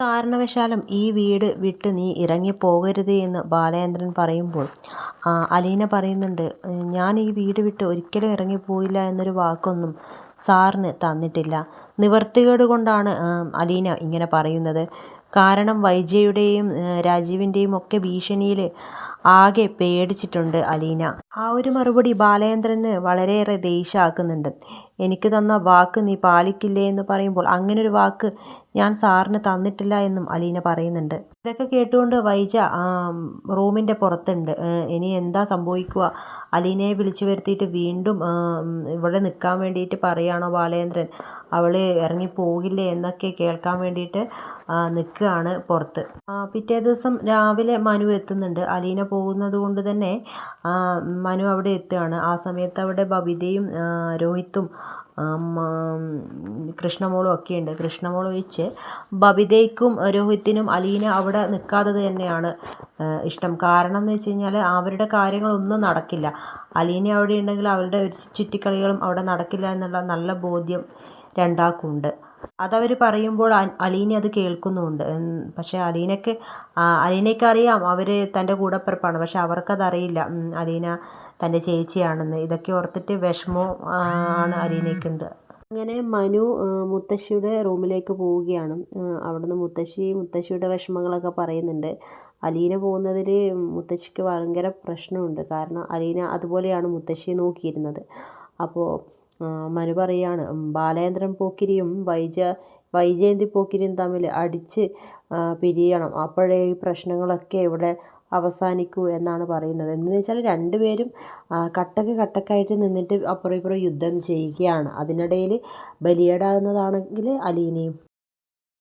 കാരണവശാലും ഈ വീട് വിട്ട് നീ ഇറങ്ങിപ്പോകരുത് എന്ന് ബാലേന്ദ്രൻ പറയുമ്പോൾ അലീന പറയുന്നുണ്ട് ഞാൻ ഈ വീട് വിട്ട് ഒരിക്കലും ഇറങ്ങിപ്പോയില്ല എന്നൊരു വാക്കൊന്നും സാറിന് തന്നിട്ടില്ല. നിവർത്തികേട് കൊണ്ടാണ് അലീന ഇങ്ങനെ പറയുന്നത്. കാരണം വൈജയുടെയും രാജീവിന്റെയും ഒക്കെ ഭീഷണിയിൽ ആകെ പേടിച്ചിട്ടുണ്ട് അലീന. ആ ഒരു മറുപടി ബാലേന്ദ്രന് വളരെയേറെ ദേഷ്യമാക്കുന്നുണ്ട്. എനിക്ക് തന്ന വാക്ക് നീ പാലിക്കില്ലേ എന്ന് പറയുമ്പോൾ അങ്ങനെ ഒരു വാക്ക് ഞാൻ സാറിന് തന്നിട്ടില്ല എന്നും അലീന പറയുന്നുണ്ട്. ഇതൊക്കെ കേട്ടുകൊണ്ട് വൈജ റൂമിന്റെ പുറത്തുണ്ട്. ഇനി എന്താ സംഭവിക്കുക? അലീനയെ വിളിച്ചു വരുത്തിയിട്ട് വീണ്ടും ഇവിടെ നിൽക്കാൻ വേണ്ടിയിട്ട് പറയുകയാണോ ബാലേന്ദ്രൻ? അവൾ ഇറങ്ങിപ്പോകില്ലേ എന്നൊക്കെ കേൾക്കാൻ വേണ്ടിയിട്ട് നിൽക്കുകയാണ് പുറത്ത്. പിറ്റേ ദിവസം രാവിലെ മനു എത്തുന്നുണ്ട്. അലീന പോകുന്നത് കൊണ്ട് തന്നെ മനു അവിടെ എത്തുകയാണ്. ആ സമയത്ത് അവിടെ ബബിതയും രോഹിത്തും കൃഷ്ണമോളും ഒക്കെയുണ്ട് കൃഷ്ണമോൾ ഒഴിച്ച് ബബിതയ്ക്കും രോഹിത്തിനും അലീന അവിടെ നിൽക്കാത്തത് തന്നെയാണ് ഇഷ്ടം. കാരണം എന്ന് വെച്ച് കഴിഞ്ഞാൽ അവരുടെ കാര്യങ്ങളൊന്നും നടക്കില്ല. അലീന അവിടെ ഉണ്ടെങ്കിൽ അവരുടെ ഒരു ചുറ്റിക്കളികളും അവിടെ നടക്കില്ല എന്നുള്ള നല്ല ബോധ്യം രണ്ടാൾക്കും ഉണ്ട് അതവർ പറയുമ്പോൾ അലീന അത് കേൾക്കുന്നുമുണ്ട്. പക്ഷേ അലീനയ്ക്ക് അലീനയ്ക്ക് അറിയാം അവർ തന്റെ കൂടപ്പിറപ്പാണ്. പക്ഷേ അവർക്കതറിയില്ല. അലീന തന്റെ ചേച്ചിയാണെന്ന്. ഇതൊക്കെ ഓർത്തിട്ട് വിഷമവും ആണ് അലീനയ്ക്കുണ്ട്. അങ്ങനെ മനു മുത്തശ്ശിയുടെ റൂമിലേക്ക് പോവുകയാണ്. അവിടുന്ന് മുത്തശ്ശി മുത്തശ്ശിയുടെ വിഷമങ്ങളൊക്കെ പറയുന്നുണ്ട്. അലീന പോകുന്നതിൽ മുത്തശ്ശിക്ക് ഭയങ്കര പ്രശ്നമുണ്ട്. കാരണം അലീന അതുപോലെയാണ് മുത്തശ്ശിയെ നോക്കിയിരുന്നത്. അപ്പോൾ മനു പറയുകയാണ് ബാലേന്ദ്രൻ പോക്കിരിയും വൈജ വൈജയന്തി പോക്കിരിയും തമ്മിൽ അടിച്ച് പിരിയണം. അപ്പോഴേ ഈ പ്രശ്നങ്ങളൊക്കെ ഇവിടെ അവസാനിക്കൂ എന്നാണ് പറയുന്നത്. എന്ന് വെച്ചാൽ രണ്ടുപേരും കട്ടക്ക് കട്ടക്കായിട്ട് നിന്നിട്ട് അപ്പുറം ഇപ്പുറം യുദ്ധം ചെയ്യുകയാണ്. അതിനിടയിൽ ബലിയേടാകുന്നതാണെങ്കിൽ അലീനയും